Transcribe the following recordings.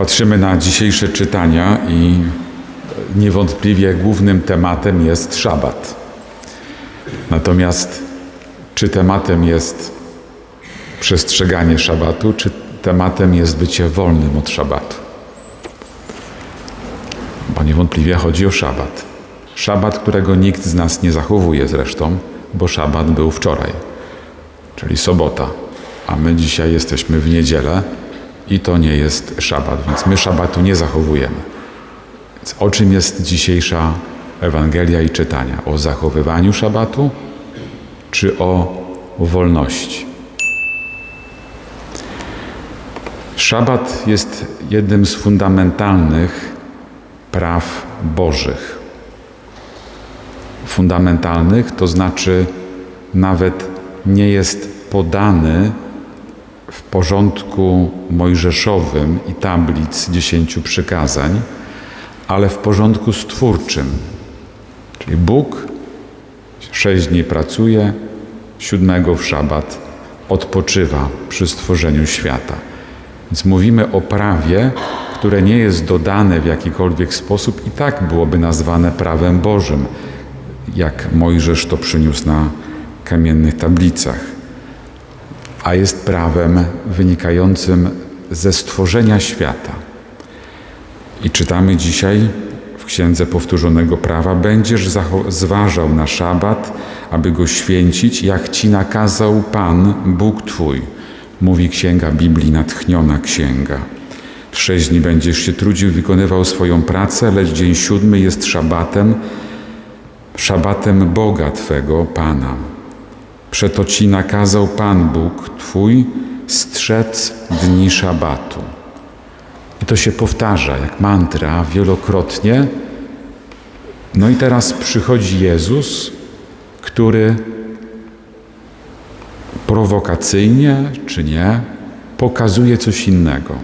Patrzymy na dzisiejsze czytania i niewątpliwie głównym tematem jest szabat. Natomiast czy tematem jest przestrzeganie szabatu, czy tematem jest bycie wolnym od szabatu? Bo niewątpliwie chodzi o szabat. Szabat, którego nikt z nas nie zachowuje zresztą, bo szabat był wczoraj, czyli sobota, a my dzisiaj jesteśmy w niedzielę i to nie jest szabat, więc my szabatu nie zachowujemy. Więc o czym jest dzisiejsza Ewangelia i czytania? O zachowywaniu szabatu czy o wolności? Szabat jest jednym z fundamentalnych praw Bożych. Fundamentalnych to znaczy nawet nie jest podany w porządku mojżeszowym i tablic dziesięciu przykazań, ale w porządku stwórczym. Czyli Bóg sześć dni pracuje, siódmego w szabat odpoczywa przy stworzeniu świata. Więc mówimy o prawie, które nie jest dodane w jakikolwiek sposób i tak byłoby nazwane prawem Bożym, jak Mojżesz to przyniósł na kamiennych tablicach, a jest prawem wynikającym ze stworzenia świata. I czytamy dzisiaj w Księdze Powtórzonego Prawa: Będziesz zważał na szabat, aby go święcić, jak ci nakazał Pan, Bóg Twój. Mówi Księga Biblii, natchniona księga. Sześć dni będziesz się trudził, wykonywał swoją pracę, lecz dzień siódmy jest szabatem, szabatem Boga Twego, Pana. Przeto ci nakazał Pan Bóg Twój strzec dni szabatu. I to się powtarza jak mantra wielokrotnie. No i teraz przychodzi Jezus, który prowokacyjnie czy nie pokazuje coś innego.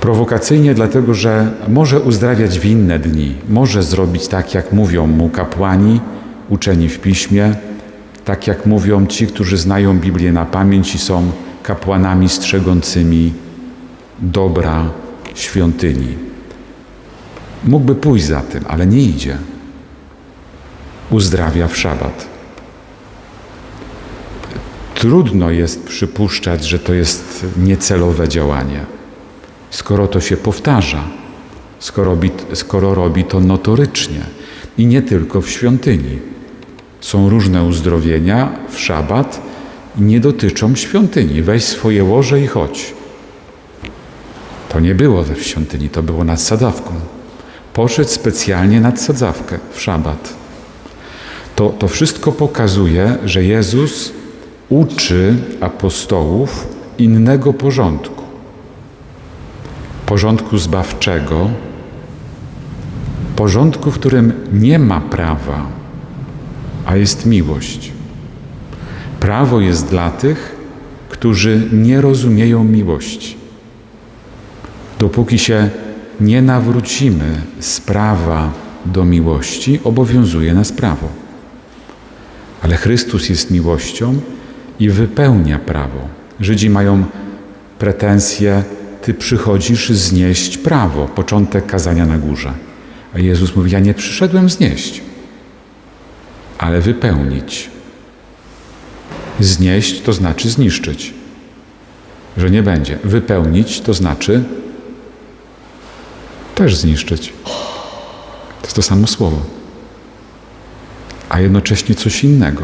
Prowokacyjnie dlatego, że może uzdrawiać w inne dni, może zrobić tak, jak mówią mu kapłani, uczeni w piśmie, tak jak mówią ci, którzy znają Biblię na pamięć i są kapłanami strzegącymi dobra świątyni. Mógłby pójść za tym, ale nie idzie. Uzdrawia w szabat. Trudno jest przypuszczać, że to jest niecelowe działanie, skoro to się powtarza, skoro robi, skoro robi to notorycznie i nie tylko w świątyni. Są różne uzdrowienia w szabat nie dotyczą świątyni. Weź swoje łoże i chodź. To nie było we świątyni, to było nad sadzawką. Poszedł specjalnie nad sadzawkę w szabat. To, to wszystko pokazuje, że Jezus uczy apostołów innego porządku. Porządku zbawczego, porządku, w którym nie ma prawa, a jest miłość. Prawo jest dla tych, którzy nie rozumieją miłości. Dopóki się nie nawrócimy z prawa do miłości, obowiązuje nas prawo. Ale Chrystus jest miłością i wypełnia prawo. Żydzi mają pretensje, ty przychodzisz znieść prawo, początek kazania na górze. A Jezus mówi: Ja nie przyszedłem znieść, ale wypełnić. Znieść to znaczy zniszczyć, że nie będzie. Wypełnić to znaczy też zniszczyć. To jest to samo słowo, a jednocześnie coś innego.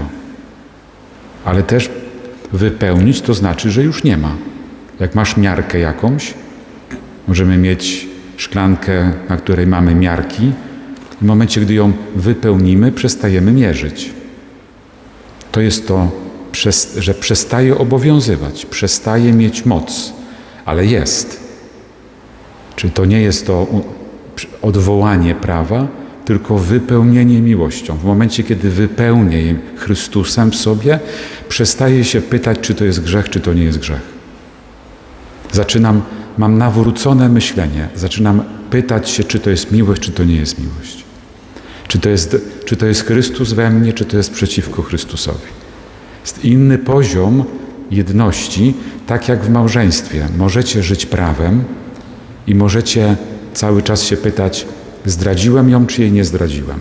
Ale też wypełnić to znaczy, że już nie ma. Jak masz miarkę jakąś, możemy mieć szklankę, na której mamy miarki, w momencie, gdy ją wypełnimy, przestajemy mierzyć. To jest to, że przestaje obowiązywać, przestaje mieć moc, ale jest. Czyli to nie jest to odwołanie prawa, tylko wypełnienie miłością. W momencie, kiedy wypełnię je Chrystusem w sobie, przestaję się pytać, czy to jest grzech, czy to nie jest grzech. Zaczynam, mam nawrócone myślenie, zaczynam pytać się, czy to jest miłość, czy to nie jest miłość. Czy to jest, czy to jest Chrystus we mnie, czy to jest przeciwko Chrystusowi. Jest inny poziom jedności, tak jak w małżeństwie. Możecie żyć prawem i możecie cały czas się pytać, zdradziłem ją, czy jej nie zdradziłem.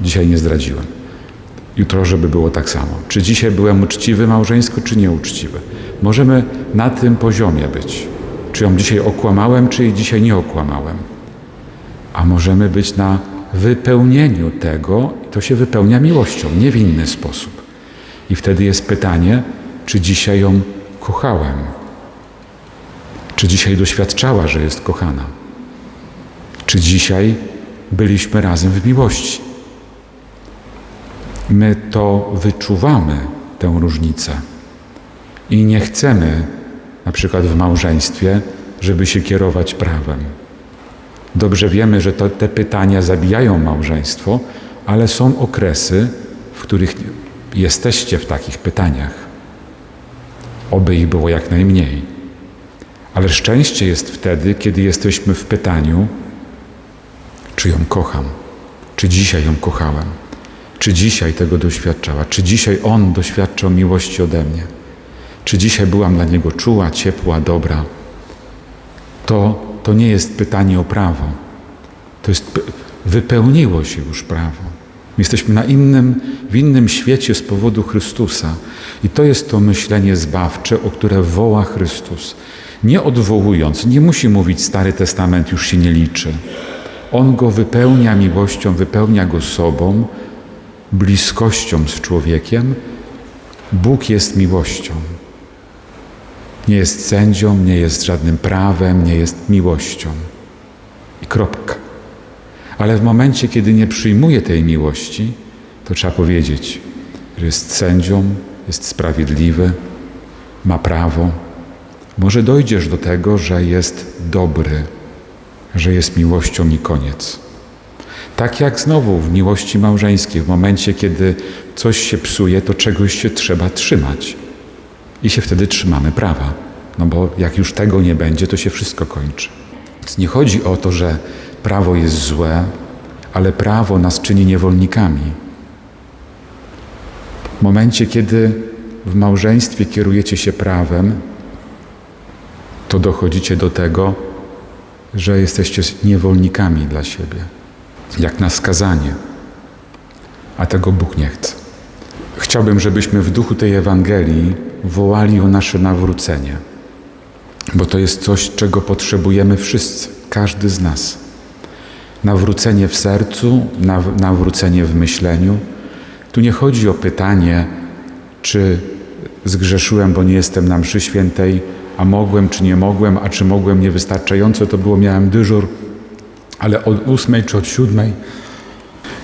Dzisiaj nie zdradziłem. Jutro, żeby było tak samo. Czy dzisiaj byłem uczciwy małżeńsko, czy nieuczciwy? Możemy na tym poziomie być. Czy ją dzisiaj okłamałem, czy jej dzisiaj nie okłamałem? A możemy być na wypełnieniu tego, to się wypełnia miłością, nie w inny sposób. I wtedy jest pytanie, czy dzisiaj ją kochałem? Czy dzisiaj doświadczała, że jest kochana? Czy dzisiaj byliśmy razem w miłości? My to wyczuwamy, tę różnicę. I nie chcemy, na przykład w małżeństwie, żeby się kierować prawem. Dobrze wiemy, że to, te pytania zabijają małżeństwo, ale są okresy, w których jesteście w takich pytaniach. Oby ich było jak najmniej. Ale szczęście jest wtedy, kiedy jesteśmy w pytaniu, czy ją kocham, czy dzisiaj ją kochałem, czy dzisiaj tego doświadczała, czy dzisiaj on doświadczał miłości ode mnie, czy dzisiaj byłam dla niego czuła, ciepła, dobra. To, to nie jest pytanie o prawo. To jest, wypełniło się już prawo. My jesteśmy na innym, w innym świecie z powodu Chrystusa. I to jest to myślenie zbawcze, o które woła Chrystus. Nie odwołując, nie musi mówić Stary Testament już się nie liczy. On go wypełnia miłością, wypełnia go sobą, bliskością z człowiekiem. Bóg jest miłością. Nie jest sędzią, nie jest żadnym prawem, nie jest miłością. I kropka. Ale w momencie, kiedy nie przyjmuje tej miłości, to trzeba powiedzieć, że jest sędzią, jest sprawiedliwy, ma prawo. Może dojdziesz do tego, że jest dobry, że jest miłością i koniec. Tak jak znowu w miłości małżeńskiej, w momencie, kiedy coś się psuje, to czegoś się trzeba trzymać. I się wtedy trzymamy prawa. No bo jak już tego nie będzie, to się wszystko kończy. Więc nie chodzi o to, że prawo jest złe, ale prawo nas czyni niewolnikami. W momencie, kiedy w małżeństwie kierujecie się prawem, to dochodzicie do tego, że jesteście niewolnikami dla siebie, jak na skazanie. A tego Bóg nie chce. Chciałbym, żebyśmy w duchu tej Ewangelii wołali o nasze nawrócenie, bo to jest coś, czego potrzebujemy wszyscy, każdy z nas. Nawrócenie w sercu, nawrócenie w myśleniu. Tu nie chodzi o pytanie, czy zgrzeszyłem, bo nie jestem na mszy świętej, a mogłem, czy nie mogłem, a czy mogłem niewystarczająco, to było, miałem dyżur, ale od ósmej czy od siódmej,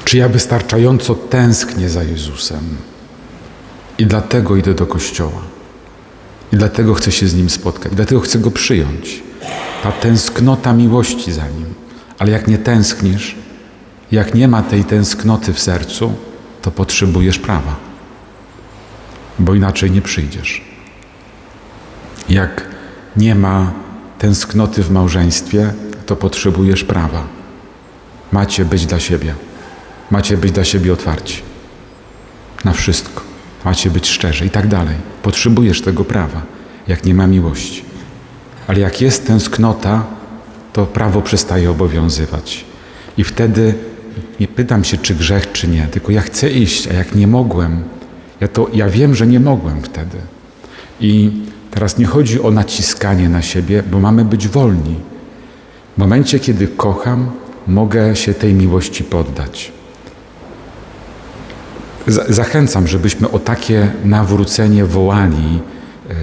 czy ja wystarczająco tęsknię za Jezusem i dlatego idę do Kościoła. I dlatego chcę się z Nim spotkać, i dlatego chcę Go przyjąć. Ta tęsknota miłości za Nim. Ale jak nie tęsknisz, jak nie ma tej tęsknoty w sercu, to potrzebujesz prawa, bo inaczej nie przyjdziesz. Jak nie ma tęsknoty w małżeństwie, to potrzebujesz prawa. Macie być dla siebie. Macie być dla siebie otwarci. Na wszystko. Macie być szczerzy i tak dalej. Potrzebujesz tego prawa, jak nie ma miłości. Ale jak jest tęsknota, to prawo przestaje obowiązywać. I wtedy nie pytam się, czy grzech, czy nie, tylko ja chcę iść, a jak nie mogłem, ja, to, ja wiem, że nie mogłem wtedy. I teraz nie chodzi o naciskanie na siebie, bo mamy być wolni. W momencie, kiedy kocham, mogę się tej miłości poddać. Zachęcam, żebyśmy o takie nawrócenie wołali, e,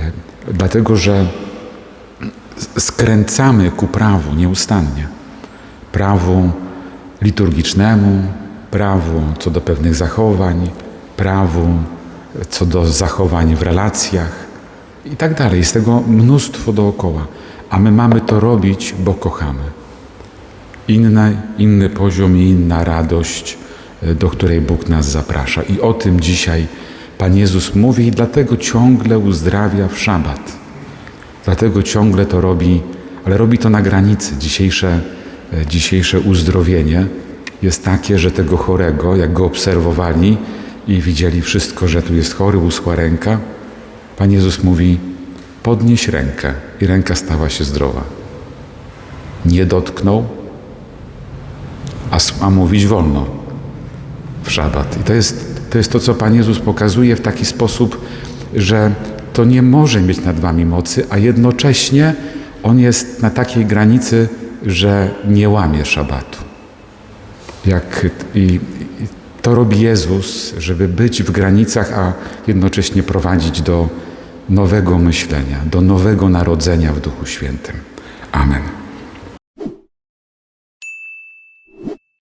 dlatego że skręcamy ku prawu nieustannie. Prawu liturgicznemu, prawu co do pewnych zachowań, prawu co do zachowań w relacjach i tak dalej. Jest tego mnóstwo dookoła. A my mamy to robić, bo kochamy. Inny, inny poziom i inna radość, e, do której Bóg nas zaprasza. I o tym dzisiaj Pan Jezus mówi i dlatego ciągle uzdrawia w szabat. Dlatego ciągle to robi, ale robi to na granicy. Dzisiejsze, e, dzisiejsze uzdrowienie jest takie, że tego chorego, jak go obserwowali i widzieli wszystko, że tu jest chory, uschła ręka, Pan Jezus mówi: podnieś rękę, i ręka stała się zdrowa. Nie dotknął, a, a mówić wolno w szabat. I to jest, to jest to, co Pan Jezus pokazuje w taki sposób, że to nie może mieć nad wami mocy, a jednocześnie On jest na takiej granicy, że nie łamie szabatu. Jak, i, I to robi Jezus, żeby być w granicach, a jednocześnie prowadzić do nowego myślenia, do nowego narodzenia w Duchu Świętym. Amen.